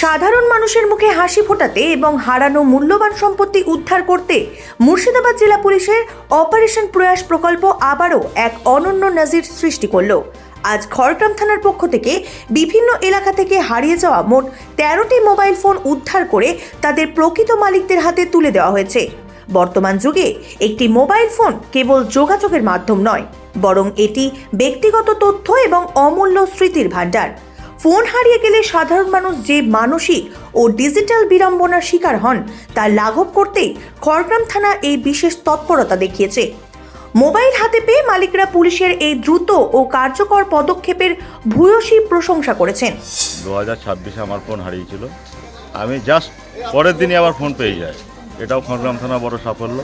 সাধারণ মানুষের মুখে হাসি ফোটাতে এবং হারানো মূল্যবান সম্পত্তি উদ্ধার করতে মুর্শিদাবাদ জেলা পুলিশের অপারেশন প্রয়াস প্রকল্প আবারও এক অনন্য নজির সৃষ্টি করল। আজ খড়গ্রাম থানার পক্ষ থেকে বিভিন্ন এলাকা থেকে হারিয়ে যাওয়া মোট তেরোটি মোবাইল ফোন উদ্ধার করে তাদের প্রকৃত মালিকদের হাতে তুলে দেওয়া হয়েছে। বর্তমান যুগে একটি মোবাইল ফোন কেবল যোগাযোগের মাধ্যম নয়, বরং এটি ব্যক্তিগত তথ্য এবং অমূল্য স্মৃতির ভাণ্ডার। ফোন হারিয়ে গেলে সাধারণ মানুষ যে মানসিক ও ডিজিটাল বিড়ম্বনার শিকার হন, তা লাঘব করতেই খড়গ্রাম থানা এই বিশেষ তৎপরতা দেখিয়েছে। মোবাইল হাতে পেয়ে মালিকরা পুলিশের এই দ্রুত ও কার্যকর পদক্ষেপের ভূয়সী প্রশংসা করেছেন। দু হাজার ছাব্বিশে আমার ফোন হারিয়েছিল। আমি জাস্ট পরের দিনই আবার ফোন পেয়ে যাই। এটাও খড়গ্রাম থানা বড় সাফল্য।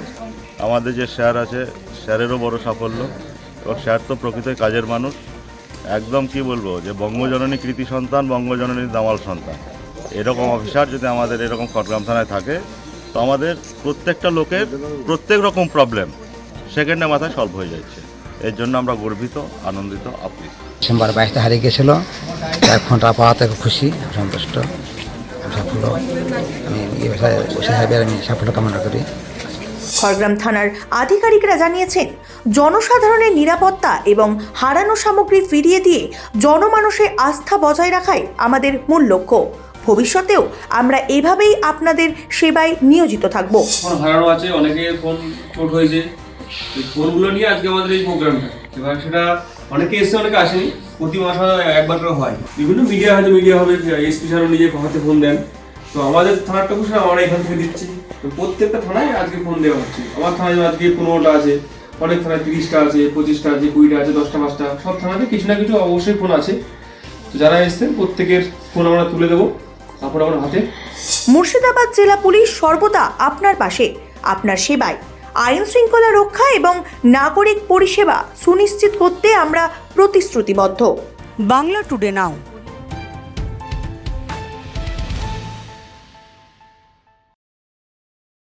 আমাদের যে স্যার আছে, স্যারেরও বড় সাফল্য। এবং স্যার তো প্রকৃতই কাজের মানুষ। একদম কি বলব, যে বঙ্গজননী কৃতি সন্তান বঙ্গজননীর দামাল সন্তান। এরকম অফিসার যদি আমাদের এরকম খড়গ্রাম থানায় থাকে, তো আমাদের প্রত্যেকটা লোকের প্রত্যেক রকম প্রবলেম সেকেন্ডে মাথায় সলভ হয়ে যাচ্ছে। এর জন্য আমরা গর্বিত, আনন্দিত আপ্লিত ডিসেম্বর বাইশে হারিয়ে গেছিল। তার ফোনটা পাওয়াতে খুব খুশি সন্তুষ্ট। সাফল্য। আমি এই সাহেবের আমি সাফল্য কামনা করি। খড়গ্রাম থানার আধিকারিকরা জানিয়েছেন, জনসাধারণের নিরাপত্তা এবং হারানো সামগ্রী ফিরিয়ে দিয়ে জনমানসের আস্থা বজায় রাখাই আমাদের মূল লক্ষ্য। ভবিষ্যতেও আমরা এভাবেই আপনাদের সেবায় নিয়োজিত থাকব। হারানো আছে অনেকের ফোন চোট হয়েছে। ফোনগুলো নিয়ে আজকে আমাদের এই প্রোগ্রামটা। এবার সেটা অনেকে এসে অনেকে আসেনি। প্রতি মাসে একবার করে হয়। বিভিন্ন মিডিয়া হয়তো মিডিয়া হবে, এসপি স্যারও নিজে ফোন দেন। তো আমাদের থানারটা খুশি আমরা এখান থেকে দিচ্ছি। তো প্রত্যেকটা থানায় আজকে ফোন দেওয়া হচ্ছে। আমার থানায় আজকে পনেরোটা আছে অনেক থানায় তিরিশটা আছে পঁচিশটা আছে কুড়িটা আছে দশটা পাঁচটা সব থানাতে কিছু না কিছু অবশ্যই ফোন আছে। তো যারা এসছেন প্রত্যেকের ফোন আমরা তুলে দেবো। তারপর আমার হাতে। মুর্শিদাবাদ জেলা পুলিশ সর্বদা আপনার পাশে। আপনার সেবায় আইন শৃঙ্খলা রক্ষা এবং নাগরিক পরিষেবা সুনিশ্চিত করতে আমরা প্রতিশ্রুতিবদ্ধ। Bangla today now.